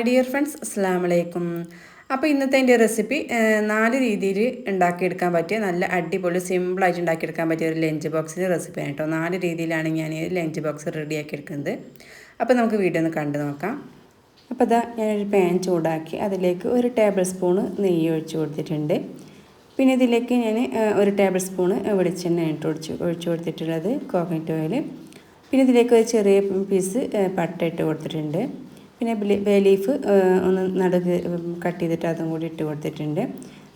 Hi dear friends അസ്സാം വലൈക്കും അപ്പോൾ ഇന്നത്തെ എന്റെ റെസിപ്പി നാല് രീതിയിൽ ഉണ്ടാക്കിയെടുക്കാൻ പറ്റിയ നല്ല അടിപൊളി സിമ്പിളായിട്ട് ഉണ്ടാക്കിയെടുക്കാൻ പറ്റിയ ഒരു ലഞ്ച് ബോക്സിന്റെ റെസിപ്പിയാണ് കേട്ടോ. നാല് രീതിയിലാണ് ഞാൻ ഈ ലഞ്ച് ബോക്സ് റെഡിയാക്കി എടുക്കുന്നത് അപ്പോൾ നമുക്ക് വീഡിയോ ഒന്ന് കണ്ടു നോക്കാം. അപ്പോൾ ഇതാ ഞാനൊരു പാൻ ചൂടാക്കി അതിലേക്ക് ഒരു ടേബിൾ സ്പൂണ് നെയ്യ് ഒഴിച്ചു കൊടുത്തിട്ടുണ്ട്. പിന്നെ ഇതിലേക്ക് ഞാൻ ഒരു ടേബിൾ സ്പൂണ് വെളിച്ചെണ്ണ ഇട്ട് ഒഴിച്ച് ഒഴിച്ചു കൊടുത്തിട്ടുള്ളത് കോക്കനട്ട് ഓയിൽ പിന്നെ ഇതിലേക്ക് ഒരു ചെറിയ പീസ് പട്ട ഇട്ട് കൊടുത്തിട്ടുണ്ട്. പിന്നെ ബേ ലീഫ് ഒന്ന് നടുക്ക് കട്ട് ചെയ്തിട്ട് അതും കൂടി ഇട്ട് കൊടുത്തിട്ടുണ്ട്.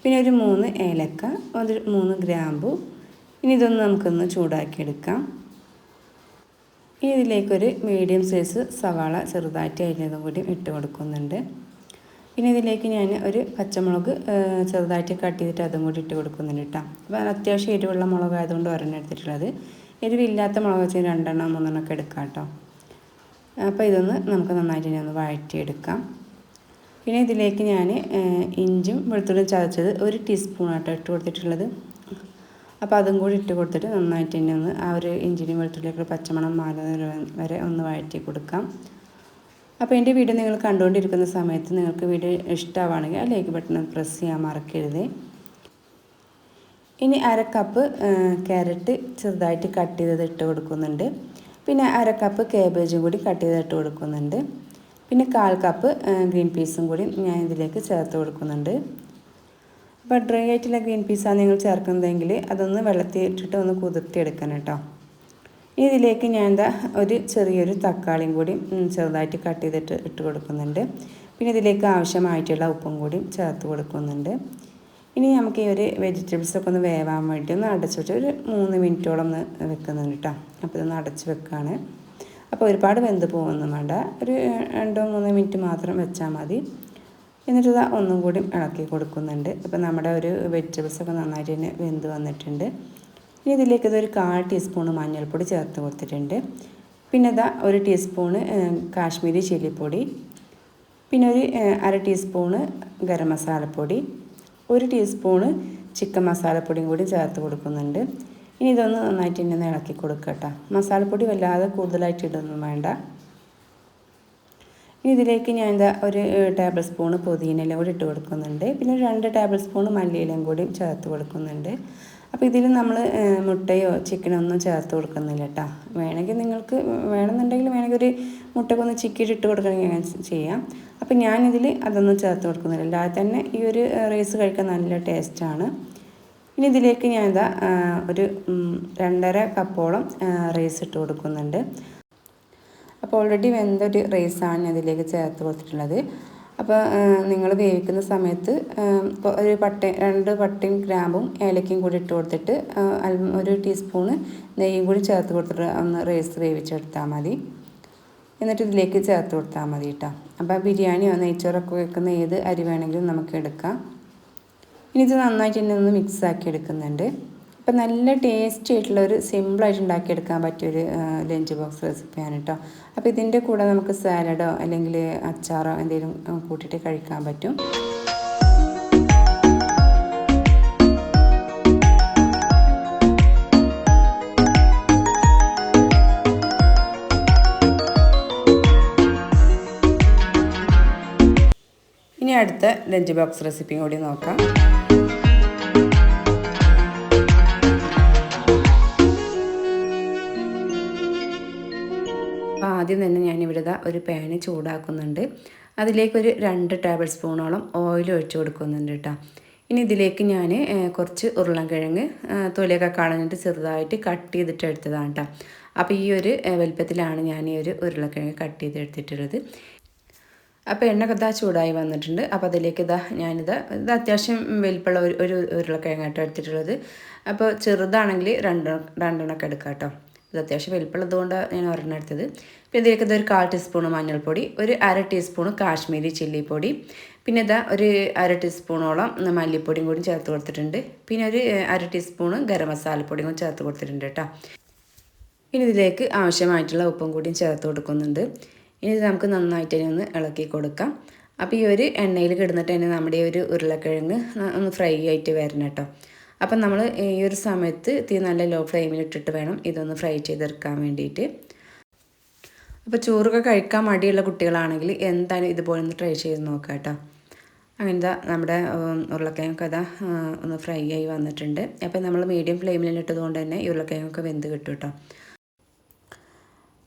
പിന്നെ ഒരു മൂന്ന് ഏലക്ക ഒരു മൂന്ന് ഗ്രാമ്പു. ഇനി ഇതൊന്ന് നമുക്കൊന്ന് ചൂടാക്കിയെടുക്കാം ഇനി ഇതിലേക്കൊരു മീഡിയം സൈസ് സവാള ചെറുതായിട്ട് അരിഞ്ഞതും കൂടി ഇട്ട് കൊടുക്കുന്നുണ്ട്. പിന്നെ ഇതിലേക്ക് ഞാൻ ഒരു പച്ചമുളക് ചെറുതായിട്ട് കട്ട് ചെയ്തിട്ട് അതും കൂടി ഇട്ട് കൊടുക്കുന്നുണ്ട് കേട്ടോ. അപ്പോൾ അത്യാവശ്യം എരിവുള്ള മുളകായതുകൊണ്ട് ഒരെണ്ണം എടുത്തിട്ടുള്ളത്. എരിവില്ലാത്ത മുളക് വെച്ച് രണ്ടെണ്ണം മൂന്നെണ്ണം ഒക്കെ എടുക്കാം കേട്ടോ. അപ്പോൾ ഇതൊന്ന് നമുക്ക് നന്നായിട്ട് ഇനി ഒന്ന് വഴറ്റിയെടുക്കാം. പിന്നെ ഇതിലേക്ക് ഞാൻ ഇഞ്ചും വെളുത്തുള്ളിയും ചതച്ചത് ഒരു ടീസ്പൂണാട്ടോ ഇട്ട് കൊടുത്തിട്ടുള്ളത്. അപ്പോൾ അതും കൂടി ഇട്ട് കൊടുത്തിട്ട് നന്നായിട്ട് തന്നെ ഒന്ന് ആ ഒരു ഇഞ്ചിനും വെളുത്തുള്ളിയൊക്കെ പച്ചമണം മാറുന്ന വരെ ഒന്ന് വഴറ്റി കൊടുക്കാം. അപ്പോൾ എന്റെ വീഡിയോ നിങ്ങൾ കണ്ടുകൊണ്ടിരിക്കുന്ന സമയത്ത് നിങ്ങൾക്ക് വീഡിയോ ഇഷ്ടമാവുകയാണെങ്കിൽ ആ ലൈക്ക് ബട്ടൺ പ്രസ് ചെയ്യാൻ മറക്കരുത്. ഇനി അര കപ്പ് ക്യാരറ്റ് ചെറുതായിട്ട് കട്ട് ചെയ്തത് ഇട്ട് കൊടുക്കുന്നുണ്ട്. പിന്നെ അര കപ്പ് കേബേജും കൂടി കട്ട് ചെയ്തിട്ട് കൊടുക്കുന്നുണ്ട്. പിന്നെ കാൽ കപ്പ് ഗ്രീൻ പീസും കൂടി ഞാൻ ഇതിലേക്ക് ചേർത്ത് കൊടുക്കുന്നുണ്ട്. അപ്പോൾ ഡ്രൈ ആയിട്ടുള്ള ഗ്രീൻ പീസാണ് നിങ്ങൾ ചേർക്കുന്നതെങ്കിൽ അതൊന്ന് വെള്ളത്തിൽ ഇട്ടിട്ട് ഒന്ന് കുതിർത്തിയെടുക്കണം കേട്ടോ ഇതിലേക്ക് ഞാൻ എന്താ ഒരു ചെറിയൊരു തക്കാളിയും കൂടി ചെറുതായിട്ട് കട്ട് ചെയ്തിട്ട് ഇട്ട് കൊടുക്കുന്നുണ്ട്. പിന്നെ ഇതിലേക്ക് ആവശ്യമായിട്ടുള്ള ഉപ്പും കൂടി ചേർത്ത് കൊടുക്കുന്നുണ്ട്. ഇനി നമുക്ക് ഈ ഒരു വെജിറ്റബിൾസൊക്കെ ഒന്ന് വേവാൻ വേണ്ടി ഒന്ന് അടച്ചു വെച്ചാൽ ഒരു മൂന്ന് മിനിറ്റോളം ഒന്ന് വെക്കുന്നുണ്ട് കേട്ടോ അപ്പോൾ ഇതൊന്ന് അടച്ച് വെക്കുകയാണ് അപ്പോൾ ഒരുപാട് വെന്ത് പോകുന്നു വേണ്ട. ഒരു രണ്ടോ മൂന്നോ മിനിറ്റ് മാത്രം വെച്ചാൽ മതി. എന്നിട്ട് ഇതാ ഒന്നും കൂടി ഇളക്കി കൊടുക്കുന്നുണ്ട്. അപ്പോൾ നമ്മുടെ ഒരു വെജിറ്റബിൾസൊക്കെ നന്നായിട്ട് തന്നെ വെന്ത് വന്നിട്ടുണ്ട്. ഇനി ഇതിലേക്ക് ഇതൊരു കാൽ ടീസ്പൂൺ മഞ്ഞൾപ്പൊടി ചേർത്ത് കൊടുത്തിട്ടുണ്ട്. പിന്നെ ഇതാ ഒരു ടീസ്പൂണ് കാശ്മീരി ചില്ലിപ്പൊടി. പിന്നെ ഒരു അര ടീസ്പൂണ് ഗരം മസാലപ്പൊടി. ഒരു ടീസ്പൂണ് ചിക്കൻ മസാലപ്പൊടിയും കൂടി ചേർത്ത് കൊടുക്കുന്നുണ്ട്. ഇനി ഇതൊന്ന് നന്നായിട്ട് തന്നെ ഇളക്കി കൊടുക്കട്ടോ മസാലപ്പൊടി വല്ലാതെ കൂടുതലായിട്ട് ഇടൊന്നും വേണ്ട. ഇനി ഇതിലേക്ക് ഞാൻ എന്താ ഒരു ടേബിൾ സ്പൂണ് പുതിനയിലും കൂടി ഇട്ട് കൊടുക്കുന്നുണ്ട്. പിന്നെ രണ്ട് ടേബിൾ സ്പൂണ് മല്ലിയിലും കൂടി ചേർത്ത് കൊടുക്കുന്നുണ്ട്. അപ്പോൾ ഇതിൽ നമ്മൾ മുട്ടയോ ചിക്കനോ ഒന്നും ചേർത്ത് കൊടുക്കുന്നില്ല കേട്ടോ വേണമെങ്കിൽ നിങ്ങൾക്ക് വേണമെന്നുണ്ടെങ്കിൽ വേണമെങ്കിൽ ഒരു മുട്ടക്കൊന്ന് ചിക്കിയിട്ട് ഇട്ട് കൊടുക്കണമെങ്കിൽ അങ്ങനെ ചെയ്യാം. അപ്പോൾ ഞാനിതിൽ അതൊന്നും ചേർത്ത് കൊടുക്കുന്നില്ല. അല്ലാതെ തന്നെ ഈ ഒരു റൈസ് കഴിക്കാൻ നല്ല ടേസ്റ്റാണ്. ഇനി ഇതിലേക്ക് ഞാൻ ഇതാ ഒരു രണ്ടര കപ്പോളം റൈസ് ഇട്ട് കൊടുക്കുന്നുണ്ട്. അപ്പോൾ ഓൾറെഡി വെന്തൊരു റൈസാണ് ഞാൻ ഇതിലേക്ക് ചേർത്ത് കൊടുത്തിട്ടുള്ളത്. അപ്പോൾ നിങ്ങൾ വേവിക്കുന്ന സമയത്ത് ഒരു പട്ട രണ്ട് പട്ടയും ഗ്രാമ്പും ഏലക്കയും കൂടി ഇട്ട് കൊടുത്തിട്ട് ഒരു ടീസ്പൂണ് നെയ്യും കൂടി ചേർത്ത് കൊടുത്തിട്ട് ഒന്ന് റൈസ് വേവിച്ചെടുത്താൽ മതി. എന്നിട്ട് ഇതിലേക്ക് ചേർത്ത് കൊടുത്താൽ മതി കേട്ടോ അപ്പോൾ ബിരിയാണിയോ നെയ്ച്ചോറൊക്കെ വെക്കുന്ന ഏത് അരി വേണമെങ്കിലും നമുക്ക് എടുക്കാം. ഇനി ഇത് നന്നായിട്ട് തന്നെ ഒന്ന് മിക്സ് ആക്കി എടുക്കുന്നുണ്ട്. അപ്പം നല്ല ടേസ്റ്റി ആയിട്ടുള്ള ഒരു സിമ്പിളായിട്ട് ഉണ്ടാക്കിയെടുക്കാൻ പറ്റിയൊരു ലഞ്ച് ബോക്സ് റെസിപ്പിയാണ് കേട്ടോ അപ്പോൾ ഇതിന്റെ കൂടെ നമുക്ക് സാലഡോ അല്ലെങ്കിൽ അച്ചാറോ എന്തെങ്കിലും കൂട്ടിയിട്ട് കഴിക്കാൻ പറ്റും. ഇനി അടുത്ത ലഞ്ച് ബോക്സ് റെസിപ്പിയും കൂടി നോക്കാം. ആദ്യം തന്നെ ഞാനിവിടെ ഒരു പാന് ചൂടാക്കുന്നുണ്ട്. അതിലേക്കൊരു രണ്ട് ടേബിൾ സ്പൂണോളം ഓയിൽ ഒഴിച്ചു കൊടുക്കുന്നുണ്ട് കേട്ടോ. ഇനി ഇതിലേക്ക് ഞാൻ കുറച്ച് ഉരുളൻകിഴങ്ങ് തൊലിയൊക്കെ കളഞ്ഞിട്ട് ചെറുതായിട്ട് കട്ട് ചെയ്തിട്ട് എടുത്തതാണ് കേട്ടോ. അപ്പോൾ ഈ ഒരു വലിപ്പത്തിലാണ് ഞാൻ ഈ ഒരു ഉരുളക്കിഴങ്ങ് കട്ട് ചെയ്ത് എടുത്തിട്ടുള്ളത്. അപ്പോൾ എണ്ണ ഇതാ ചൂടായി വന്നിട്ടുണ്ട്. അപ്പോൾ അതിലേക്ക് ഇതാ ഞാനിത് ഇത് അത്യാവശ്യം വലിപ്പമുള്ള ഒരു ഒരു ഉരുളക്കിഴങ്ങായിട്ട് എടുത്തിട്ടുള്ളത്. അപ്പോൾ ചെറുതാണെങ്കിൽ രണ്ട് രണ്ടെണ്ണമൊക്കെ എടുക്കാം കേട്ടോ. ഇത് അത്യാവശ്യം വലിപ്പമുള്ളതുകൊണ്ട് ഞാൻ ഒരെണ്ണം എടുത്തത്. പിന്നെ ഇതിലേക്ക് ഒരു കാൽ ടീസ്പൂൺ മഞ്ഞൾപ്പൊടി ഒരു അര ടീസ്പൂൺ കാശ്മീരി ചില്ലി പൊടി പിന്നെ ഇതാ ഒരു അര ടീസ്പൂണോളം മല്ലിപ്പൊടിയും കൂടി ചേർത്ത് കൊടുത്തിട്ടുണ്ട്. പിന്നെ ഒരു അര ടീസ്പൂൺ ഗരം മസാലപ്പൊടിയും കൂടി ചേർത്ത് കൊടുത്തിട്ടുണ്ട് കേട്ടോ. ഇനി ഇതിലേക്ക് ആവശ്യമായിട്ടുള്ള ഉപ്പും കൂടിയും ചേർത്ത് കൊടുക്കുന്നുണ്ട്. ഇനി ഇത് നമുക്ക് നന്നായിട്ട് തന്നെ ഒന്ന് ഇളക്കി കൊടുക്കാം. അപ്പോൾ ഈ ഒരു എണ്ണയിൽ കിടന്നിട്ട് തന്നെ നമ്മുടെ ഒരു ഉരുളക്കിഴങ്ങ് ഒന്ന് ഫ്രൈ ആയിട്ട് വരണം കേട്ടോ. അപ്പം നമ്മൾ ഈ ഒരു സമയത്ത് തീ നല്ല ലോ ഫ്ലെയിമിൽ ഇട്ടിട്ട് വേണം ഇതൊന്ന് ഫ്രൈ ചെയ്തെടുക്കാൻ വേണ്ടിയിട്ട്. അപ്പോൾ ചോറൊക്കെ കഴിക്കാൻ മടിയുള്ള കുട്ടികളാണെങ്കിൽ എന്താണ് ഇതുപോലെ ഒന്ന് ട്രൈ ചെയ്ത് നോക്കാം കേട്ടോ. അങ്ങനത്തെ നമ്മുടെ ഉരുളക്കിഴങ്ങൊക്കെ അതാ ഒന്ന് ഫ്രൈ ആയി വന്നിട്ടുണ്ട്. അപ്പോൾ നമ്മൾ മീഡിയം ഫ്ലെയിമിൽ ഇട്ടതുകൊണ്ട് തന്നെ ഈ ഉരുളക്കിഴങ്ങൊക്കെ വെന്ത് കിട്ടും കേട്ടോ.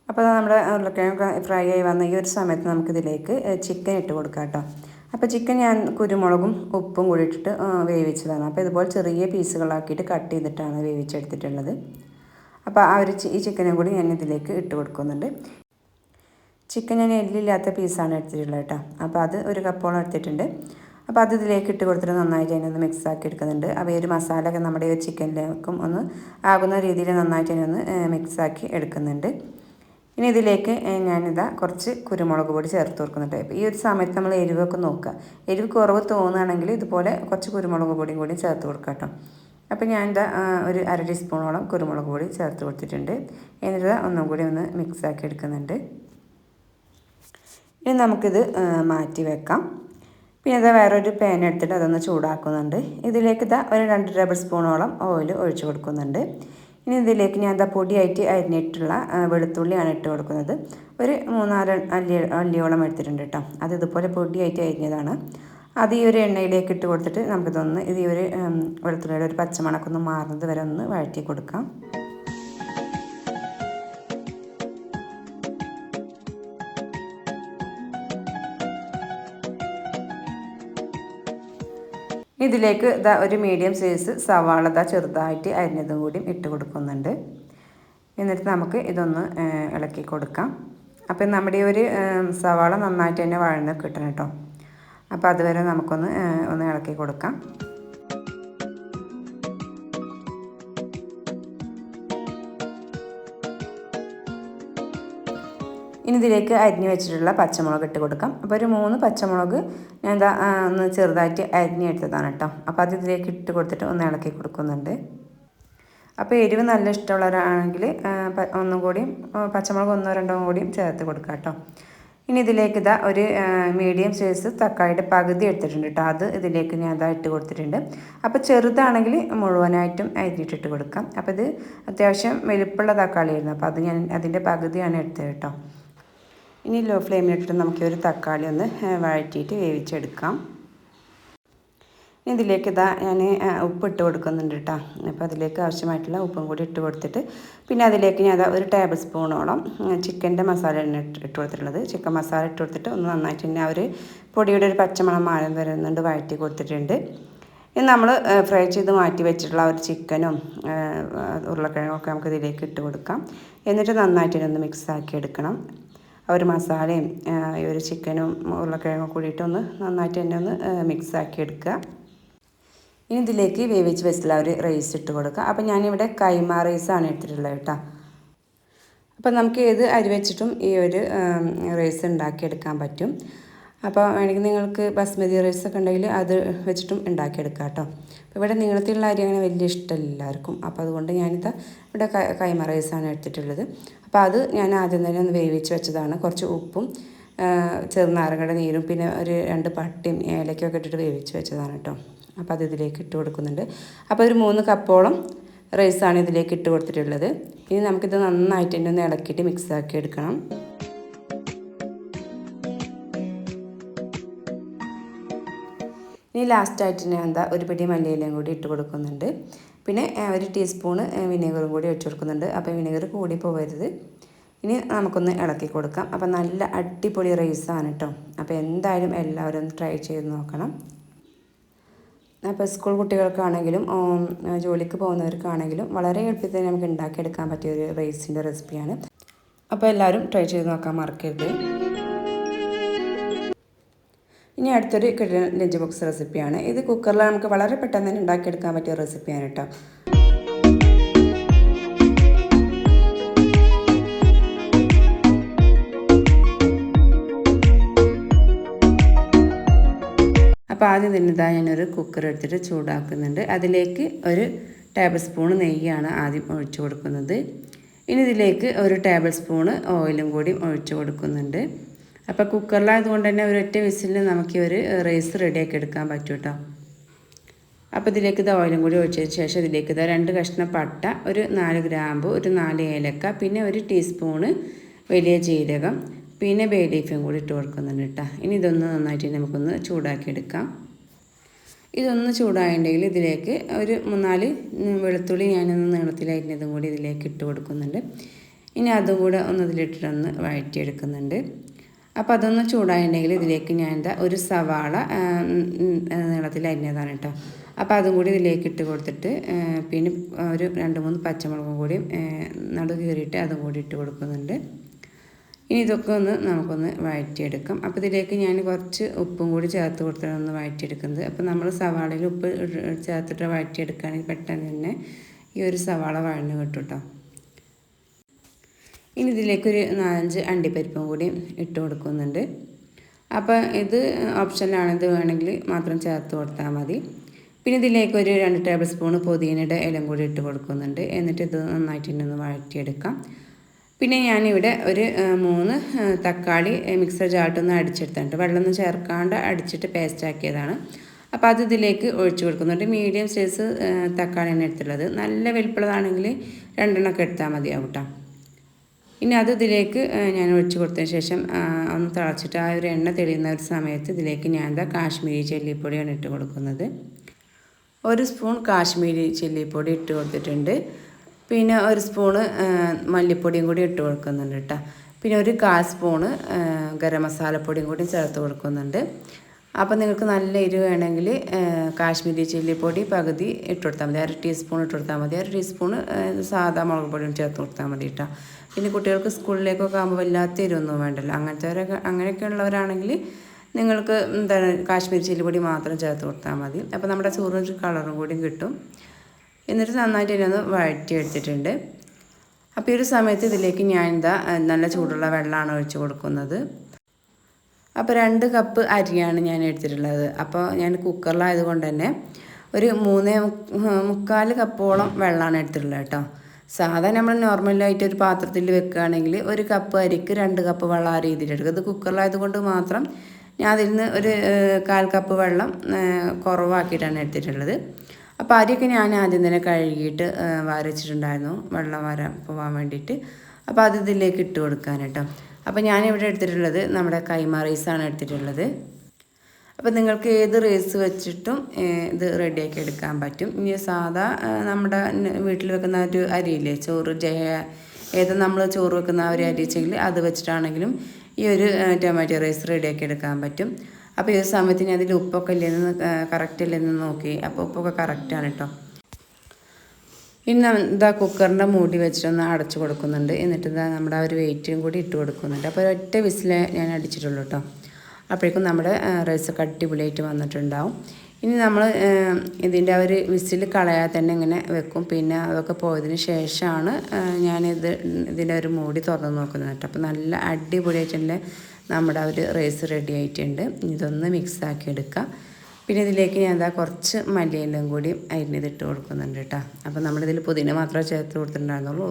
അപ്പോൾ നമ്മുടെ ഉരുളക്കിഴങ്ങൊക്കെ ഫ്രൈ ആയി വന്ന ഈ ഒരു സമയത്ത് നമുക്കിതിലേക്ക് ചിക്കൻ ഇട്ട് കൊടുക്കാം കേട്ടോ. അപ്പോൾ ചിക്കൻ ഞാൻ കുരുമുളകും ഉപ്പും കൂടി ഇട്ടിട്ട് വേവിച്ചതാണ്. അപ്പോൾ ഇതുപോലെ ചെറിയ പീസുകളാക്കിയിട്ട് കട്ട് ചെയ്തിട്ടാണ് വേവിച്ചെടുത്തിട്ടുള്ളത്. അപ്പോൾ ആ ഒരു ഈ ചിക്കനും കൂടി ഞാൻ ഇതിലേക്ക് ഇട്ട് കൊടുക്കുന്നുണ്ട്. ചിക്കൻ ഞാൻ എല്ലില്ലാത്ത പീസാണ് എടുത്തിട്ടുള്ളത് കേട്ടോ. അപ്പോൾ അത് ഒരു കപ്പോളം എടുത്തിട്ടുണ്ട്. അപ്പോൾ അത് ഇതിലേക്ക് ഇട്ട് കൊടുത്തിട്ട് നന്നായിട്ട് അതിനൊന്ന് മിക്സ് ആക്കി എടുക്കുന്നുണ്ട്. അപ്പോൾ ഈ ഒരു മസാലയൊക്കെ നമ്മുടെ ഈ ചിക്കനിലേക്കും ഒന്ന് ആകുന്ന രീതിയിൽ നന്നായിട്ട് അതിനൊന്ന് മിക്സ് ആക്കി എടുക്കുന്നുണ്ട്. ഇനി ഇതിലേക്ക് ഞാനിതാ കുറച്ച് കുരുമുളക് പൊടി ചേർത്ത് കൊടുക്കുന്നുണ്ട്. ഈ ഒരു സമയത്ത് നമ്മൾ എരിവൊക്കെ നോക്കുക. എരിവ് കുറവ് തോന്നുകയാണെങ്കിൽ ഇതുപോലെ കുറച്ച് കുരുമുളക് പൊടിയും കൂടി ചേർത്ത് കൊടുക്കുക കേട്ടോ. അപ്പോൾ ഞാനിതാ ഒരു അര ടീസ്പൂണോളം കുരുമുളക് പൊടി ചേർത്ത് കൊടുത്തിട്ടുണ്ട്. എന്നിട്ട് ഒന്നും കൂടി ഒന്ന് മിക്സ് ആക്കി എടുക്കുന്നുണ്ട്. ഇനി നമുക്കിത് മാറ്റി വെക്കാം. പിന്നെ ഇതാ വേറൊരു പാൻ എടുത്തിട്ട് അതൊന്ന് ചൂടാക്കുന്നുണ്ട്. ഇതിലേക്ക് ഇതാ ഒരു രണ്ട് ടേബിൾ സ്പൂണോളം ഓയിൽ ഒഴിച്ചു കൊടുക്കുന്നുണ്ട്. ഇനി ഇതിലേക്ക് ഞാൻ എന്താ പൊടിയായിട്ട് അരിഞ്ഞിട്ടുള്ള വെളുത്തുള്ളിയാണ് ഇട്ട് കൊടുക്കുന്നത്. ഒരു മൂന്നാൽ അല്ലി അല്ലിയോളം എടുത്തിട്ടുണ്ട് കേട്ടോ. അത് ഇതുപോലെ പൊടിയായിട്ട് അരിഞ്ഞതാണ്. അത് ഈ ഒരു എണ്ണയിലേക്ക് ഇട്ട് കൊടുത്തിട്ട് നമുക്കിതൊന്ന് ഇത് ഈ ഒരു വെളുത്തുള്ളിയുടെ ഒരു പച്ചമണക്കൊന്ന് മാറുന്നത് വരെ ഒന്ന് വഴറ്റി കൊടുക്കാം. ഇതിലേക്ക് ഇതാ ഒരു മീഡിയം സൈസ് സവാള ഇതാ ചെറുതായിട്ട് അരിഞ്ഞതും കൂടി ഇട്ട് കൊടുക്കുന്നുണ്ട്. എന്നിട്ട് നമുക്ക് ഇതൊന്ന് ഇളക്കി കൊടുക്കാം. അപ്പം നമ്മുടെ ഒരു സവാള നന്നായിട്ട് തന്നെ വഴന്ന് കിട്ടണം കേട്ടോ. അപ്പോൾ അതുവരെ നമുക്കൊന്ന് ഒന്ന് ഇളക്കി കൊടുക്കാം. ഇതിലേക്ക് അരിഞ്ഞു വെച്ചിട്ടുള്ള പച്ചമുളക് ഇട്ട് കൊടുക്കാം. അപ്പോൾ ഒരു മൂന്ന് പച്ചമുളക് ഞാൻ എന്താ ഒന്ന് ചെറുതായിട്ട് അരിഞ്ഞെടുത്തതാണ് കേട്ടോ അപ്പോൾ അത് ഇതിലേക്ക് ഇട്ട് കൊടുത്തിട്ട് ഒന്ന് ഇളക്കി കൊടുക്കുന്നുണ്ട്. അപ്പോൾ എരിവ് നല്ല ഇഷ്ടമുള്ളവരാണെങ്കിൽ ഒന്നും കൂടിയും പച്ചമുളക് ഒന്നോ രണ്ടോ കൂടിയും ചേർത്ത് കൊടുക്കാം കേട്ടോ ഇനി ഇതിലേക്ക് ഇതാ ഒരു മീഡിയം സൈസ് തക്കാളിയുടെ പകുതി എടുത്തിട്ടുണ്ട് കേട്ടോ അത് ഇതിലേക്ക് ഞാൻ ഇതാ ഇട്ട് കൊടുത്തിട്ടുണ്ട്. അപ്പോൾ ചെറുതാണെങ്കിൽ മുഴുവനായിട്ടും അരിഞ്ഞിട്ടിട്ട് കൊടുക്കാം. അപ്പോൾ ഇത് അത്യാവശ്യം വലിപ്പമുള്ള തക്കാളിയായിരുന്നു. അപ്പോൾ അത് ഞാൻ അതിന്റെ പകുതിയാണ് എടുത്തത് കേട്ടോ ഇനി ലോ ഫ്ലെയിമിലിട്ടിട്ട് നമുക്ക് ഒരു തക്കാളി ഒന്ന് വഴറ്റിയിട്ട് വേവിച്ചെടുക്കാം. ഇതിലേക്ക് ഇതാ ഞാൻ ഉപ്പ് ഇട്ട് കൊടുക്കുന്നുണ്ട് കേട്ടോ അപ്പോൾ അതിലേക്ക് ആവശ്യമായിട്ടുള്ള ഉപ്പും കൂടി ഇട്ട് കൊടുത്തിട്ട് പിന്നെ അതിലേക്ക് ഞാൻ ഒരു ടേബിൾ സ്പൂണോളം ചിക്കന്റെ മസാല ഇട്ട് കൊടുത്തിട്ടുള്ളത്. ചിക്കൻ മസാല ഇട്ട് കൊടുത്തിട്ട് ഒന്ന് നന്നായിട്ട് തന്നെ ആ ഒരു പൊടിയുടെ ഒരു പച്ചമണം മാലം വരുന്നുണ്ട് വഴറ്റി കൊടുത്തിട്ടുണ്ട്. ഇനി നമ്മൾ ഫ്രൈ ചെയ്ത് മാറ്റി വെച്ചിട്ടുള്ള ഒരു ചിക്കനും ഉരുളക്കിഴങ്ങും ഒക്കെ നമുക്ക് ഇതിലേക്ക് ഇട്ട് കൊടുക്കാം. എന്നിട്ട് നന്നായിട്ട് ഒന്ന് മിക്സ് ആക്കി എടുക്കണം. ഒരു മസാലയും ഈ ഒരു ചിക്കനും ഉരുളക്കിഴങ്ങും കൂടിയിട്ടൊന്ന് നന്നായിട്ട് തന്നെ ഒന്ന് മിക്സ് ആക്കി എടുക്കുക. ഇനി ഇതിലേക്ക് വേവിച്ച് വെച്ചിട്ടുള്ള ഒരു റൈസ് ഇട്ട് കൊടുക്കുക. അപ്പോൾ ഞാനിവിടെ കൈമ റൈസാണ് എടുത്തിട്ടുള്ളത് കേട്ടോ. അപ്പോൾ നമുക്ക് ഏത് അരി വെച്ചിട്ടും ഈ ഒരു റൈസ് ഉണ്ടാക്കിയെടുക്കാൻ പറ്റും. അപ്പോൾ വേണമെങ്കിൽ നിങ്ങൾക്ക് ബസ്മതി റൈസ് ഒക്കെ ഉണ്ടെങ്കിൽ അത് വെച്ചിട്ടും ഉണ്ടാക്കിയെടുക്കാം കേട്ടോ. അപ്പോൾ ഇവിടെ നീളത്തിലുള്ള അരി അങ്ങനെ വലിയ ഇഷ്ടമല്ല എല്ലാവർക്കും അപ്പോൾ അതുകൊണ്ട് ഞാനിത് ഇവിടെ കൈമ റൈസാണ് എടുത്തിട്ടുള്ളത്. അപ്പോൾ അത് ഞാൻ ആദ്യം തന്നെ ഒന്ന് വേവിച്ച് വെച്ചതാണ്. കുറച്ച് ഉപ്പും ചെറുനാരങ്ങയുടെ നീരും പിന്നെ ഒരു രണ്ട് പട്ടിയും ഏലക്കൊക്കെ ഇട്ടിട്ട് വേവിച്ച് വെച്ചതാണ് കേട്ടോ. അപ്പോൾ അത് ഇതിലേക്ക് ഇട്ട് കൊടുക്കുന്നുണ്ട്. അപ്പോൾ ഒരു മൂന്ന് കപ്പോളം റൈസാണ് ഇതിലേക്ക് ഇട്ട് കൊടുത്തിട്ടുള്ളത്. ഇനി നമുക്കിത് നന്നായിട്ട് തന്നെ ഒന്ന് ഇളക്കിയിട്ട് മിക്സ് ആക്കി എടുക്കണം. ഇനി ലാസ്റ്റായിട്ട് ഞാൻ എന്താ ഒരു പിടി മല്ലിയിലയും കൂടി ഇട്ട് കൊടുക്കുന്നുണ്ട്. പിന്നെ ഒരു ടീസ്പൂണ് വിനേഗറും കൂടി വെച്ച് കൊടുക്കുന്നുണ്ട്. അപ്പോൾ വിനേഗർ കൂടി പോകരുത്. ഇനി നമുക്കൊന്ന് ഇളക്കി കൊടുക്കാം. അപ്പോൾ നല്ല അടിപൊളി റൈസാണ് കേട്ടോ അപ്പോൾ എന്തായാലും എല്ലാവരും ഒന്ന് ട്രൈ ചെയ്ത് നോക്കണം. അപ്പോൾ സ്കൂൾ കുട്ടികൾക്കാണെങ്കിലും ജോലിക്ക് പോകുന്നവർക്കാണെങ്കിലും വളരെ എളുപ്പത്തിൽ നമുക്ക് ഉണ്ടാക്കിയെടുക്കാൻ പറ്റിയ ഒരു റൈസിന്റെ റെസിപ്പിയാണ്. അപ്പോൾ എല്ലാവരും ട്രൈ ചെയ്ത് നോക്കാൻ മറക്കരുത്. ഇനി അടുത്തൊരു കിഴൻ ലഞ്ച് ബോക്സ് റെസിപ്പിയാണ്. ഇത് കുക്കറിൽ നമുക്ക് വളരെ പെട്ടെന്ന് തന്നെ ഉണ്ടാക്കിയെടുക്കാൻ പറ്റിയ റെസിപ്പിയാണ് കേട്ടോ. അപ്പോൾ ആദ്യം തന്നെ ഇതാ ഞാനൊരു കുക്കർ എടുത്തിട്ട് ചൂടാക്കുന്നുണ്ട്. അതിലേക്ക് ഒരു ടേബിൾ സ്പൂൺ നെയ്യാണ് ആദ്യം ഒഴിച്ചു കൊടുക്കുന്നത്. ഇനി ഇതിലേക്ക് ഒരു ടേബിൾ സ്പൂണ് ഓയിലും കൂടി ഒഴിച്ചു കൊടുക്കുന്നുണ്ട്. അപ്പോൾ കുക്കറിലായതുകൊണ്ട് തന്നെ ഒരൊറ്റ വിസിലിന് നമുക്ക് ഒരു റൈസ് റെഡിയാക്കി എടുക്കാൻ പറ്റും കേട്ടോ അപ്പോൾ ഇതിലേക്ക് ഇത് ഓയിലും കൂടി ഒഴിച്ചതിന് ശേഷം ഇതിലേക്ക് ഇത് രണ്ട് കഷ്ണം പട്ട ഒരു നാല് ഗ്രാമ്പ് ഒരു നാല് ഏലക്ക പിന്നെ ഒരു ടീസ്പൂണ് വലിയ ജീരകം പിന്നെ ബേ ലീഫും കൂടി ഇട്ട് കൊടുക്കുന്നുണ്ട് കേട്ടോ. ഇനി ഇതൊന്ന് നന്നായിട്ട് നമുക്കൊന്ന് ചൂടാക്കിയെടുക്കാം. ഇതൊന്ന് ചൂടായിട്ടുണ്ടെങ്കിൽ ഇതിലേക്ക് ഒരു മൂന്നാൽ വെളുത്തുള്ളി ഞാനൊന്ന് നീളത്തിലായിരുന്നതും കൂടി ഇതിലേക്ക് ഇട്ട് കൊടുക്കുന്നുണ്ട്. ഇനി അതും കൂടെ ഒന്ന് ഇതിലിട്ടിട്ടൊന്ന് വഴറ്റിയെടുക്കുന്നുണ്ട്. അപ്പോൾ അതൊന്ന് ചൂടായിട്ടുണ്ടെങ്കിൽ ഇതിലേക്ക് ഞാൻ എന്താ ഒരു സവാള നീളത്തിൽ അരിഞ്ഞതാണ് കേട്ടോ. അപ്പോൾ അതും കൂടി ഇതിലേക്ക് ഇട്ട് കൊടുത്തിട്ട് പിന്നെ ഒരു രണ്ട് മൂന്ന് പച്ചമുളകും കൂടി നടു കീറിയിട്ട് അതും കൂടി ഇട്ട് കൊടുക്കുന്നുണ്ട്. ഇനി ഇതൊക്കെ ഒന്ന് നമുക്കൊന്ന് വഴറ്റിയെടുക്കാം. അപ്പോൾ ഇതിലേക്ക് ഞാൻ കുറച്ച് ഉപ്പും കൂടി ചേർത്ത് കൊടുത്തിട്ടാണ് ഒന്ന് വഴറ്റിയെടുക്കുന്നത്. അപ്പോൾ നമ്മൾ സവാളയിൽ ഉപ്പ് ചേർത്തിട്ട് വഴറ്റിയെടുക്കുകയാണെങ്കിൽ പെട്ടെന്ന് തന്നെ ഈ ഒരു സവാള വഴഞ്ഞ് കിട്ടും കേട്ടോ. ഇനി ഇതിലേക്കൊരു നാലഞ്ച് അണ്ടിപ്പരിപ്പും കൂടി ഇട്ട് കൊടുക്കുന്നുണ്ട്. അപ്പോൾ ഇത് ഓപ്ഷനിലാണ് ഇത് വേണമെങ്കിൽ മാത്രം ചേർത്ത് കൊടുത്താൽ മതി. പിന്നെ ഇതിലേക്ക് ഒരു രണ്ട് ടേബിൾ സ്പൂൺ പുതിനയുടെ ഇലം കൂടി ഇട്ട് കൊടുക്കുന്നുണ്ട്. എന്നിട്ട് ഇത് നന്നായിട്ട് ഒന്ന് വഴറ്റിയെടുക്കാം. പിന്നെ ഞാനിവിടെ ഒരു മൂന്ന് തക്കാളി മിക്സർ ചാട്ടൊന്ന് അടിച്ചെടുത്തിട്ടുണ്ട്. വെള്ളമൊന്നും ചേർക്കാണ്ട് അടിച്ചിട്ട് പേസ്റ്റാക്കിയതാണ് അപ്പോൾ അത് ഇതിലേക്ക് ഒഴിച്ചു കൊടുക്കുന്നുണ്ട്. മീഡിയം സൈസ് തക്കാളിയാണ് എടുത്തുള്ളത് നല്ല വലിപ്പമുള്ളതാണെങ്കിൽ രണ്ടെണ്ണമൊക്കെ എടുത്താൽ മതിയാവും കേട്ടോ. ഇനി അത് ഇതിലേക്ക് ഞാൻ ഒഴിച്ചു കൊടുത്തതിന് ശേഷം ഒന്ന് തിളച്ചിട്ട് ആ ഒരു എണ്ണ തെളിയുന്ന ഒരു സമയത്ത് ഇതിലേക്ക് ഞാൻ എന്താ കാശ്മീരി ചെല്ലിപ്പൊടിയാണ് ഇട്ട് കൊടുക്കുന്നത്. ഒരു സ്പൂൺ കാശ്മീരി ചെല്ലിപ്പൊടി ഇട്ട് കൊടുത്തിട്ടുണ്ട്. പിന്നെ ഒരു സ്പൂണ് മല്ലിപ്പൊടിയും കൂടി ഇട്ട് കൊടുക്കുന്നുണ്ട് കേട്ടോ. പിന്നെ ഒരു കാൽ സ്പൂണ് ഗരം മസാലപ്പൊടിയും കൂടി ചേർത്ത് കൊടുക്കുന്നുണ്ട്. അപ്പോൾ നിങ്ങൾക്ക് നല്ല എരിവ് വേണമെങ്കിൽ കാശ്മീരി ചില്ലിപ്പൊടി പകുതി ഇട്ട് കൊടുത്താൽ മതി. അര ടീസ്പൂൺ ഇട്ട് കൊടുത്താൽ മതി. അര ടീസ്പൂൺ സാധാ മുളക് പൊടിയും ചേർത്ത് കൊടുത്താൽ മതി കേട്ടോ. പിന്നെ കുട്ടികൾക്ക് സ്കൂളിലേക്കൊക്കെ ആകുമ്പോൾ വല്ലാത്ത എരിവൊന്നും വേണ്ടല്ലോ. അങ്ങനത്തെ അങ്ങനെയൊക്കെ ഉള്ളവരാണെങ്കിൽ നിങ്ങൾക്ക് എന്താണ് കാശ്മീരി ചില്ലിപ്പൊടി മാത്രം ചേർത്ത് കൊടുത്താൽ മതി. അപ്പോൾ നമ്മുടെ ചോറിന് കളറും കൂടി കിട്ടും. എന്നിട്ട് നന്നായിട്ട് ഇതിനൊന്ന് വഴറ്റിയെടുത്തിട്ടുണ്ട്. അപ്പോൾ ഈ ഒരു സമയത്ത് ഇതിലേക്ക് ഞാൻ എന്താ നല്ല ചൂടുള്ള വെള്ളമാണ് ഒഴിച്ച് കൊടുക്കുന്നത്. അപ്പോൾ രണ്ട് കപ്പ് അരിയാണ് ഞാൻ എടുത്തിട്ടുള്ളത്. അപ്പോൾ ഞാൻ കുക്കറിലായത് കൊണ്ട് തന്നെ ഒരു മൂന്നേ മുക്കാൽ കപ്പോളം വെള്ളമാണ് എടുത്തിട്ടുള്ളത് കേട്ടോ. സാധാരണ നമ്മൾ നോർമലായിട്ട് ഒരു പാത്രത്തിൽ വെക്കുകയാണെങ്കിൽ ഒരു കപ്പ് അരിക്ക് രണ്ട് കപ്പ് വെള്ളം ആ രീതിയിൽ എടുക്കുക. ഇത് കുക്കറിലായത് കൊണ്ട് മാത്രം ഞാൻ അതിൽ നിന്ന് ഒരു കാൽ കപ്പ് വെള്ളം കുറവാക്കിയിട്ടാണ് എടുത്തിട്ടുള്ളത്. അപ്പോൾ അരിയൊക്കെ ഞാൻ ആദ്യം തന്നെ കഴുകിയിട്ട് വരച്ചിട്ടുണ്ടായിരുന്നു വെള്ളം വരാൻ പോകാൻ വേണ്ടിയിട്ട്. അപ്പോൾ അത് ഇതിലേക്ക് ഇട്ട് കൊടുക്കാൻ കേട്ടോ. അപ്പോൾ ഞാനിവിടെ എടുത്തിട്ടുള്ളത് നമ്മുടെ കൈമ റൈസാണ് എടുത്തിട്ടുള്ളത്. അപ്പോൾ നിങ്ങൾക്ക് ഏത് റേസ് വെച്ചിട്ടും ഇത് റെഡിയാക്കി എടുക്കാൻ പറ്റും. ഇനി സാധാ നമ്മുടെ വീട്ടിൽ വെക്കുന്ന ഒരു അരിയില്ലേ ചോറ് ജയ ഏത് നമ്മൾ ചോറ് വെക്കുന്ന ഒരു അരി വെച്ചെങ്കിൽ അത് വെച്ചിട്ടാണെങ്കിലും ഈ ഒരു ടൊമാറ്റോ റൈസ് റെഡിയാക്കി എടുക്കാൻ പറ്റും. അപ്പോൾ ഈ സമയത്ത് ഞാൻ അതിൽ ഉപ്പൊക്കെ ഇല്ലെന്ന് കറക്റ്റ് ഇല്ലെന്ന് നോക്കി. അപ്പോൾ ഉപ്പൊക്കെ കറക്റ്റാണ് കേട്ടോ ഇന്ന് ഇതാ കുക്കറിന്റെ മൂടി വെച്ചിട്ടൊന്ന് അടച്ചു കൊടുക്കുന്നുണ്ട്. എന്നിട്ട് ഇതാ നമ്മുടെ ആ ഒരു വെയിറ്റും കൂടി ഇട്ട് കൊടുക്കുന്നുണ്ട്. അപ്പോൾ ഒറ്റ വിസിലേ ഞാൻ അടിച്ചിട്ടുള്ളൂ കേട്ടോ അപ്പോഴേക്കും നമ്മുടെ റൈസൊക്കെ അടിപൊളിയായിട്ട് വന്നിട്ടുണ്ടാവും. ഇനി നമ്മൾ ഇതിന്റെ ആ ഒരു വിസിൽ കളയാതെ തന്നെ ഇങ്ങനെ വെക്കും. പിന്നെ അതൊക്കെ പോയതിന് ശേഷമാണ് ഞാനിത് ഇതിന്റെ ഒരു മൂടി തുറന്ന് നോക്കുന്നത് കേട്ടോ. അപ്പോൾ നല്ല അടിപൊളിയായിട്ടുള്ള നമ്മുടെ ഒരു റൈസ് റെഡി ആയിട്ടുണ്ട്. ഇതൊന്ന് മിക്സ് ആക്കി എടുക്കാം. പിന്നെ ഇതിലേക്ക് ഞാൻ എന്താ കുറച്ച് മല്ലിയെല്ലാം കൂടി അരിഞ്ഞിട്ട് കൊടുക്കുന്നുണ്ട് കേട്ടോ അപ്പോൾ നമ്മളിതിൽ പുതിന മാത്രമേ ചേർത്ത് കൊടുത്തിട്ടുണ്ടായിരുന്നുള്ളൂ.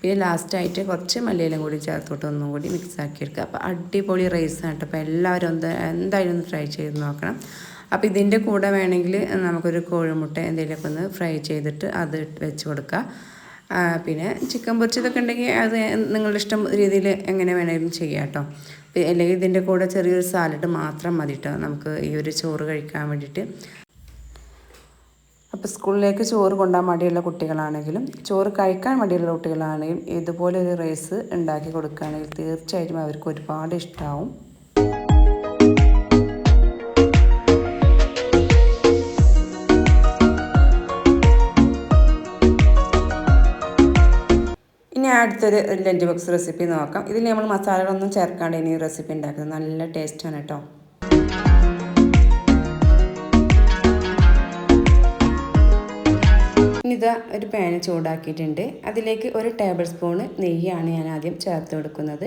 പിന്നെ ലാസ്റ്റായിട്ട് കുറച്ച് മല്ലിയെല്ലാം കൂടി ചേർത്തോട്ട് ഒന്നും കൂടി മിക്സ് ആക്കി എടുക്കുക. അപ്പോൾ അടിപൊളി റൈസാണ് കേട്ടോ അപ്പോൾ എല്ലാവരും ഒന്ന് എന്തായാലും ഒന്ന് ട്രൈ ചെയ്ത് നോക്കണം. അപ്പോൾ ഇതിന്റെ കൂടെ വേണമെങ്കിൽ നമുക്കൊരു കോഴിമുട്ട എന്തെങ്കിലുമൊക്കെ ഒന്ന് ഫ്രൈ ചെയ്തിട്ട് അത് വെച്ച് കൊടുക്കുക. പിന്നെ ചിക്കൻ പൊരിച്ചതൊക്കെ ഉണ്ടെങ്കിൽ അത് നിങ്ങളുടെ ഇഷ്ടം രീതിയിൽ എങ്ങനെ വേണമെങ്കിലും ചെയ്യാം കേട്ടോ. അല്ലെങ്കിൽ ഇതിന്റെ കൂടെ ചെറിയൊരു സാലഡ് മാത്രം മതി കേട്ടോ. നമുക്ക് ഈ ഒരു ചോറ് കഴിക്കാൻ വേണ്ടിയിട്ട്. അപ്പോൾ സ്കൂളിലേക്ക് ചോറ് കൊണ്ടാൻ മടിയുള്ള കുട്ടികളാണെങ്കിലും ചോറ് കഴിക്കാൻ മടിയുള്ള കുട്ടികളാണെങ്കിലും ഇതുപോലെ ഒരു റൈസ് ഉണ്ടാക്കി കൊടുക്കുകയാണെങ്കിൽ തീർച്ചയായിട്ടും അവർക്ക് ഒരുപാട് ഇഷ്ടമാവും അടുത്തൊരു ലഞ്ച് ബോക്സ് റെസിപ്പി നോക്കാം. ഇതിൽ നമ്മൾ മസാലകളൊന്നും ചേർക്കാണ്ട് ഇനി റെസിപ്പി ഉണ്ടാക്കുന്നത്. നല്ല ടേസ്റ്റാണ് കേട്ടോ ഇതാ ഒരു പാന് ചൂടാക്കിയിട്ടുണ്ട്. അതിലേക്ക് ഒരു ടേബിൾ സ്പൂണ് നെയ്യാണ് ഞാൻ ആദ്യം ചേർത്ത് കൊടുക്കുന്നത്.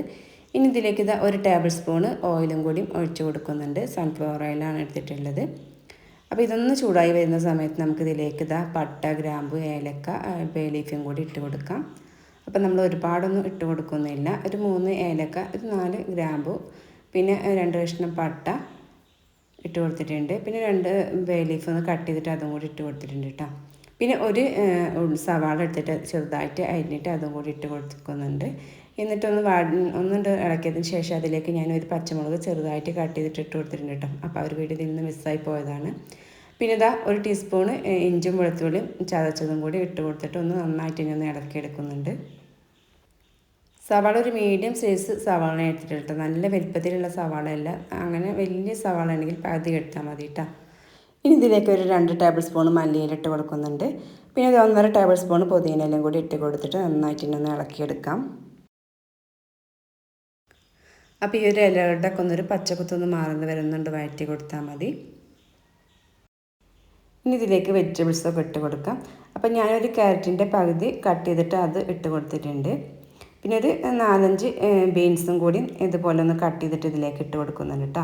ഇനി ഇതിലേക്ക് ഇതാ ഒരു ടേബിൾ സ്പൂണ് ഓയിലും കൂടി ഒഴിച്ചു കൊടുക്കുന്നുണ്ട്. സൺഫ്ലവർ ഓയിലാണ് എടുത്തിട്ടുള്ളത്. അപ്പോൾ ഇതൊന്ന് ചൂടായി വരുന്ന സമയത്ത് നമുക്ക് ഇതിലേക്ക് ഇതാ പട്ട ഗ്രാമ്പു ഏലക്ക ബേ ലീഫും കൂടി ഇട്ട് കൊടുക്കാം. അപ്പം നമ്മൾ ഒരുപാടൊന്നും ഇട്ട് കൊടുക്കുന്നില്ല. ഒരു മൂന്ന് ഏലക്ക ഒരു നാല് ഗ്രാമ്പു പിന്നെ രണ്ട് കഷ്ണം പട്ട ഇട്ട് കൊടുത്തിട്ടുണ്ട്. പിന്നെ രണ്ട് ബേ ലീഫ് ഒന്ന് കട്ട് ചെയ്തിട്ട് അതും കൂടി ഇട്ട് കൊടുത്തിട്ടുണ്ട് കേട്ടോ പിന്നെ ഒരു സവാള എടുത്തിട്ട് ചെറുതായിട്ട് അരിഞ്ഞിട്ട് അതും കൂടി ഇട്ട് കൊടുക്കുന്നുണ്ട്. എന്നിട്ടൊന്ന് വാ ഒന്നുണ്ട് ഇളക്കിയതിന് ശേഷം അതിലേക്ക് ഞാൻ ഒരു പച്ചമുളക് ചെറുതായിട്ട് കട്ട് ചെയ്തിട്ട് ഇട്ട് കൊടുത്തിട്ടുണ്ട് കേട്ടോ അപ്പോൾ അവർ വീട്ടിൽ നിന്ന് മിസ്സായി പോയതാണ്. പിന്നെ ഇതാ ഒരു ടീസ്പൂണ് ഇഞ്ചും വെളുത്തുള്ളിയും ചതച്ചതും കൂടി ഇട്ട് കൊടുത്തിട്ട് ഒന്ന് നന്നായിട്ട് ഇനി ഒന്ന് ഇളക്കിയെടുക്കുന്നുണ്ട് സവാള ഒരു മീഡിയം സൈസ് സവാള എടുത്തിട്ട് നല്ല വലിപ്പത്തിലുള്ള സവാള അല്ല അങ്ങനെ വലിയ സവാള ഉണ്ടെങ്കിൽ പകുതി എടുത്താൽ മതി കേട്ടോ ഇനി ഇതിലേക്ക് ഒരു രണ്ട് ടേബിൾ സ്പൂൺ മല്ലിയില ഇട്ട് കൊടുക്കുന്നുണ്ട്. പിന്നെ ഒരു ഒന്നര ടേബിൾ സ്പൂൺ പുതിനയിലും കൂടി ഇട്ട് കൊടുത്തിട്ട് നന്നായിട്ട് ഒന്ന് ഇളക്കിയെടുക്കാം അപ്പോൾ ഈ ഒരു ഇലകളുടെ ഒക്കെ ഒന്നൊരു പച്ചക്കുത്തൊന്ന് മാറുന്ന വരുന്നുണ്ട് വഴറ്റി കൊടുത്താൽ മതി. ഇനി ഇതിലേക്ക് വെജിറ്റബിൾസൊക്കെ ഇട്ട് കൊടുക്കാം. അപ്പം ഞാനൊരു ക്യാരറ്റിന്റെ പകുതി കട്ട് ചെയ്തിട്ട് അത് ഇട്ട് കൊടുത്തിട്ടുണ്ട്. പിന്നെ ഒരു നാലഞ്ച് ബീൻസും കൂടി ഇതുപോലെ ഒന്ന് കട്ട് ചെയ്തിട്ട് ഇതിലേക്ക് ഇട്ട് കൊടുക്കുന്നുണ്ട് കേട്ടോ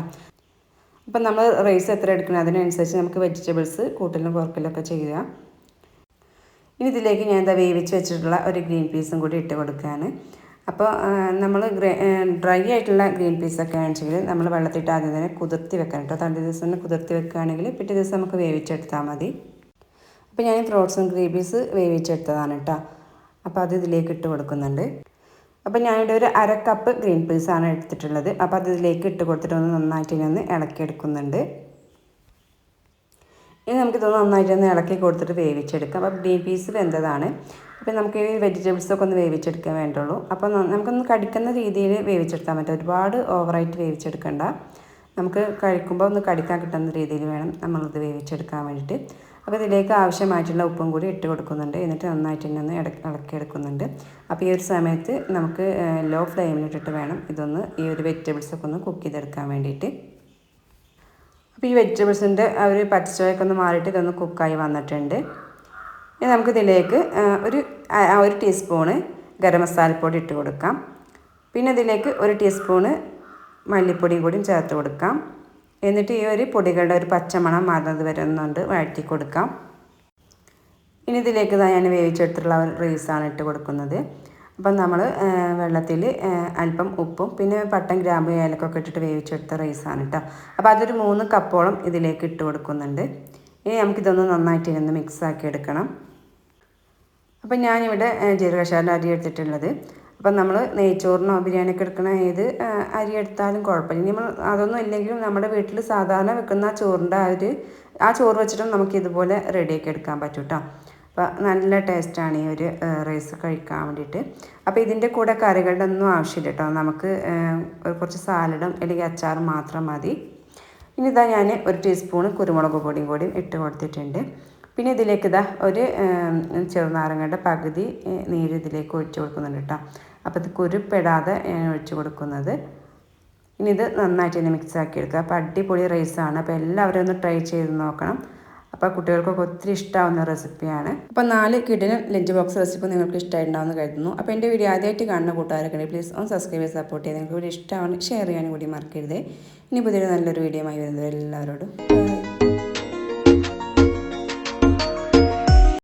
അപ്പം നമ്മൾ റൈസ് എത്ര എടുക്കണം? അതിനനുസരിച്ച് നമുക്ക് വെജിറ്റബിൾസ് കൂട്ടലും കുറക്കലൊക്കെ ചെയ്യുക ഇനി ഇതിലേക്ക് ഞാൻ എന്താ വേവിച്ച് വെച്ചിട്ടുള്ള ഒരു ഗ്രീൻ പീസും കൂടി ഇട്ട് കൊടുക്കുകയാണ് അപ്പോൾ നമ്മൾ ഡ്രൈ ആയിട്ടുള്ള ഗ്രീൻ പീസൊക്കെ ആണെങ്കിൽ നമ്മൾ വെള്ളത്തിട്ട് ആദ്യം തന്നെ കുതിർത്തി വെക്കണം കേട്ടോ തലേ ദിവസം തന്നെ കുതിർത്തി വെക്കുകയാണെങ്കിൽ പിറ്റേ ദിവസം നമുക്ക് വേവിച്ചെടുത്താൽ മതി. അപ്പോൾ ഞാൻ ഫ്രൂട്ട്സും ഗ്രീൻ പീസ് വേവിച്ചെടുത്തതാണ് കേട്ടോ അപ്പോൾ അത് ഇതിലേക്ക് ഇട്ട് കൊടുക്കുന്നുണ്ട്. അപ്പോൾ ഞാനിവിടെ ഒരു അര കപ്പ് ഗ്രീൻ പീസാണ് എടുത്തിട്ടുള്ളത്. അപ്പോൾ അത് ഇതിലേക്ക് ഇട്ട് കൊടുത്തിട്ട് ഒന്ന് നന്നായിട്ട് ഇനി ഒന്ന് ഇളക്കിയെടുക്കുന്നുണ്ട്. ഇനി നമുക്കിതൊന്ന് നന്നായിട്ട് ഒന്ന് ഇളക്കി കൊടുത്തിട്ട് വേവിച്ചെടുക്കാം. അപ്പോൾ ഗ്രീൻ പീസ് വെന്തതാണ്. അപ്പോൾ നമുക്ക് ഈ വെജിറ്റബിൾസൊക്കെ ഒന്ന് വേവിച്ചെടുക്കാൻ വേണ്ടുള്ളൂ അപ്പോൾ നമുക്കൊന്ന് കടിക്കുന്ന രീതിയിൽ വേവിച്ചെടുക്കാൻ പറ്റും ഒരുപാട് ഓവറായിട്ട് വേവിച്ചെടുക്കണ്ട. നമുക്ക് കഴിക്കുമ്പോൾ ഒന്ന് കടിക്കാൻ കിട്ടുന്ന രീതിയിൽ വേണം നമ്മളിത് വേവിച്ചെടുക്കാൻ വേണ്ടിയിട്ട്. അപ്പോൾ ഇതിലേക്ക് ആവശ്യമായിട്ടുള്ള ഉപ്പും കൂടി ഇട്ട് കൊടുക്കുന്നുണ്ട്. എന്നിട്ട് നന്നായിട്ട് തന്നെ ഒന്ന് ഇളക്കിയെടുക്കുന്നുണ്ട്. അപ്പോൾ ഈ ഒരു സമയത്ത് നമുക്ക് ലോ ഫ്ലെയിമിലിട്ടിട്ട് വേണം ഇതൊന്ന് ഈ ഒരു വെജിറ്റബിൾസൊക്കെ ഒന്ന് കുക്ക് ചെയ്തെടുക്കാൻ വേണ്ടിയിട്ട്. അപ്പോൾ ഈ വെജിറ്റബിൾസിന്റെ ആ ഒരു പച്ചച്ചോയൊക്കെ ഒന്ന് മാറിയിട്ട് ഇതൊന്ന് കുക്കായി വന്നിട്ടുണ്ട്. ഇനി നമുക്കിതിലേക്ക് ഒരു ഒരു ടീസ്പൂണ് ഗരം മസാലപ്പൊടി ഇട്ട് കൊടുക്കാം. പിന്നെ ഇതിലേക്ക് ഒരു ടീസ്പൂണ് മല്ലിപ്പൊടിയും കൂടി ചേർത്ത് കൊടുക്കാം. എന്നിട്ട് ഈ ഒരു പൊടികളുടെ ഒരു പച്ചമണം മാറുന്നത് വരെ ഒന്നുകൊണ്ട് വഴറ്റി കൊടുക്കാം. ഇനി ഇതിലേക്ക് ഞാൻ വേവിച്ചെടുത്തിട്ടുള്ള ഒരു റൈസാണ് ഇട്ട് കൊടുക്കുന്നത്. അപ്പം നമ്മൾ വെള്ളത്തിൽ അല്പം ഉപ്പും പിന്നെ പട്ടൻ ഗ്രാമ്പ് ഏലക്കൊക്കെ ഇട്ടിട്ട് വേവിച്ചെടുത്ത റൈസാണ് കേട്ടോ അപ്പോൾ അതൊരു മൂന്ന് കപ്പോളം ഇതിലേക്ക് ഇട്ട് കൊടുക്കുന്നുണ്ട്. ഇനി നമുക്കിതൊന്ന് നന്നായിട്ട് ഇരുന്ന് മിക്സ് ആക്കി എടുക്കണം. അപ്പം ഞാനിവിടെ ജീരകശാല അരി എടുത്തിട്ടുള്ളത്. അപ്പം നമ്മൾ നെയ്ച്ചോറിനോ ബിരിയാണിക്ക് എടുക്കണ ഏത് അരി എടുത്താലും കുഴപ്പമില്ല. നമ്മൾ അതൊന്നും ഇല്ലെങ്കിലും നമ്മുടെ വീട്ടിൽ സാധാരണ വെക്കുന്ന ആ ചോറിന്റെ ആ ഒരു ആ ചോറ് വെച്ചിട്ടും നമുക്ക് ഇതുപോലെ റെഡിയാക്കി എടുക്കാൻ പറ്റും കേട്ടോ അപ്പോൾ നല്ല ടേസ്റ്റാണ് ഈ ഒരു റൈസ് കഴിക്കാൻ വേണ്ടിയിട്ട്. അപ്പോൾ ഇതിന്റെ കൂടെ കറികളുടെ ഒന്നും ആവശ്യമില്ല കേട്ടോ നമുക്ക് കുറച്ച് സാലഡും അല്ലെങ്കിൽ അച്ചാറും മാത്രം മതി. ഇനി ഇതാ ഞാൻ ഒരു ടീസ്പൂൺ കുരുമുളക് പൊടിയും കൂടി ഇട്ട് കൊടുത്തിട്ടുണ്ട്. പിന്നെ ഇതിലേക്ക് ഇതാ ഒരു ചെറുനാരങ്ങയുടെ പകുതി നീര് ഇതിലേക്ക് ഒഴിച്ചു കൊടുക്കുന്നുണ്ട് കേട്ടോ. അപ്പോൾ ഇത് കുരുപ്പെടാതെ ഒഴിച്ചു കൊടുക്കുന്നത്. ഇനി ഇത് നന്നായിട്ട് തന്നെ മിക്സ് ആക്കി എടുക്കുക. അപ്പോൾ അടിപൊളി റൈസാണ് അപ്പോൾ എല്ലാവരും ഒന്ന് ട്രൈ ചെയ്ത് നോക്കണം. അപ്പോൾ കുട്ടികൾക്കൊക്കെ ഒത്തിരി ഇഷ്ടമാവുന്ന റെസിപ്പിയാണ് അപ്പോൾ നാല് കിഡിനും ലഞ്ച് ബോക്സ് റെസിപ്പി നിങ്ങൾക്ക് ഇഷ്ടമായിട്ടുണ്ടാവുമെന്ന് കരുതുന്നു. അപ്പോൾ എന്റെ വീഡിയോ ആദ്യമായിട്ട് കാണുന്ന കൂട്ടുകാരൊക്കെ പ്ലീസ് ഒന്ന് സബ്സ്ക്രൈബ് ചെയ്ത് സപ്പോർട്ട് ചെയ്ത് നിങ്ങൾക്ക് വീഡിയോ ഇഷ്ടമാണ് ഷെയർ ചെയ്യാനും കൂടി മറക്കരുത്. ഇനി പുതിയൊരു നല്ലൊരു വീഡിയോ ആയി വരുന്നത് എല്ലാവരോടും.